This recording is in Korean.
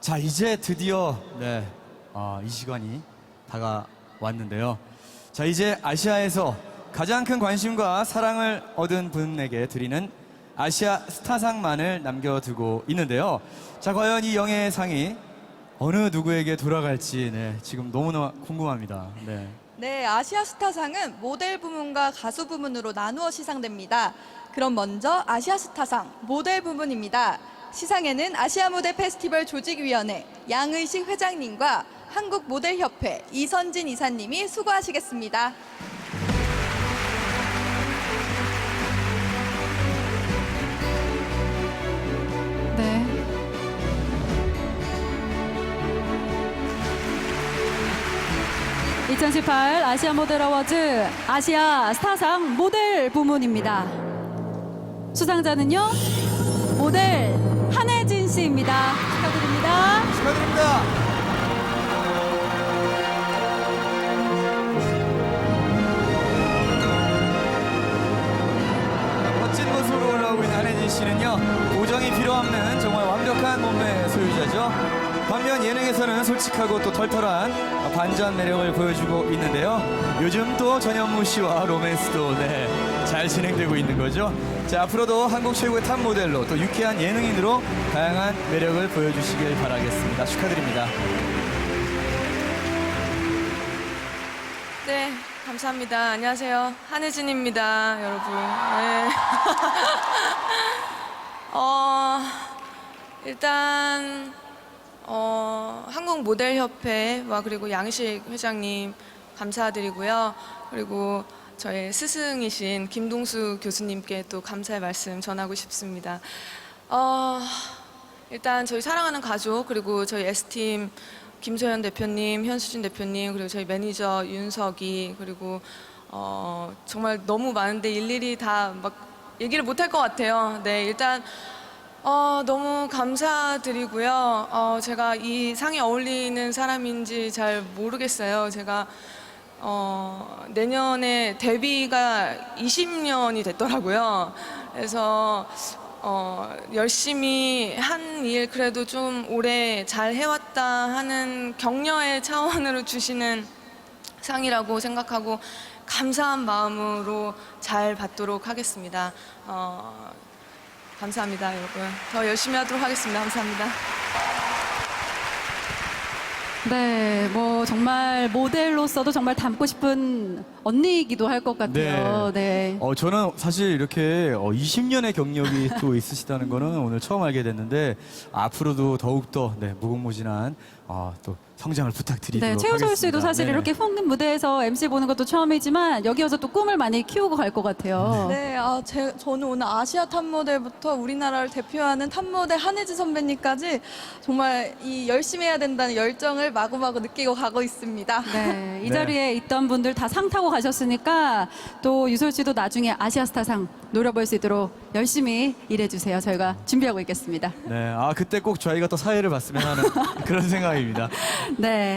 자, 이제 드디어 네, 아, 이 시간이 다가왔는데요. 자, 이제 아시아에서 가장 큰 관심과 사랑을 얻은 분에게 드리는 아시아 스타상만을 남겨두고 있는데요. 자, 과연 이 영예상이 어느 누구에게 돌아갈지 네, 지금 너무나 궁금합니다. 네. 네, 아시아 스타상은 모델 부문과 가수 부문으로 나누어 시상됩니다. 그럼 먼저 아시아 스타상 모델 부문입니다. 시상에는 아시아 무대 페스티벌 조직위원회 양의식 회장님과 한국 모델협회 이선진 이사님이 수고하시겠습니다. 네. (2018) 아시아 모델 어워즈 아시아 스타상 모델 부문입니다 수상자는요 모델 씨입니다 축하드립니다 축하드립니다. 멋진 모습으로 올라오고 있는 한혜진 씨는요, 보정이 필요 없는 정말 완벽한 몸매의 소유자죠. 반면 예능에서는 솔직하고 또 털털한 반전 매력을 보여주고 있는데요. 요즘 또 전현무 씨와 로맨스도 네, 잘 진행되고 있는 거죠. 자, 앞으로도 한국 최고의 탑 모델로 또 유쾌한 예능인으로 다양한 매력을 보여주시길 바라겠습니다. 축하드립니다. 네, 감사합니다. 안녕하세요. 한혜진입니다, 여러분. 네. 어, 일단, 어, 한국 모델 협회와 그리고 양식 회장님 감사드리고요. 그리고 저의 스승이신 김동수 교수님께 또 감사의 말씀 전하고 싶습니다. 어, 일단 저희 사랑하는 가족 그리고 저희 S팀 김소연 대표님, 현수진 대표님 그리고 저희 매니저 윤석이 그리고 어, 정말 너무 많은데 일일이 다 막 얘기를 못할 것 같아요. 네, 일단 어, 너무 감사드리고요. 어, 제가 이 상에 어울리는 사람인지 잘 모르겠어요. 제가 어, 내년에 데뷔가 20년이 됐더라고요. 그래서 어, 열심히 한 일 그래도 좀 오래 잘 해왔다 하는 격려의 차원으로 주시는 상이라고 생각하고 감사한 마음으로 잘 받도록 하겠습니다. 어, 감사합니다, 여러분. 더 열심히 하도록 하겠습니다. 감사합니다. 네, 뭐 정말 모델로서도 정말 닮고 싶은 언니이기도 할 것 같아요. 네. 어, 저는 사실 이렇게 어, 20년의 경력이 또 있으시다는 거는 오늘 처음 알게 됐는데 앞으로도 더욱더 네, 무궁무진한 어, 또 성장을 부탁드리도록 네, 하겠습니다. 최우솔 씨도 사실 네. 이렇게 훅 무대에서 MC 보는 것도 처음이지만 여기 와서 또 꿈을 많이 키우고 갈 것 같아요. 네, 아, 제, 저는 오늘 아시아 탑 모델부터 우리나라를 대표하는 탑 모델 한혜진 선배님까지 정말 이 열심히 해야 된다는 열정을 마구마구 느끼고 가고 있습니다. 네, 이 네. 자리에 있던 분들 다 상 타고 가셨으니까 또 유솔 씨도 나중에 아시아스타상 노려볼 수 있도록 열심히 일해주세요. 저희가 준비하고 있겠습니다. 네, 아 그때 꼭 저희가 또 사회를 봤으면 하는 그런 생각입니다. 네.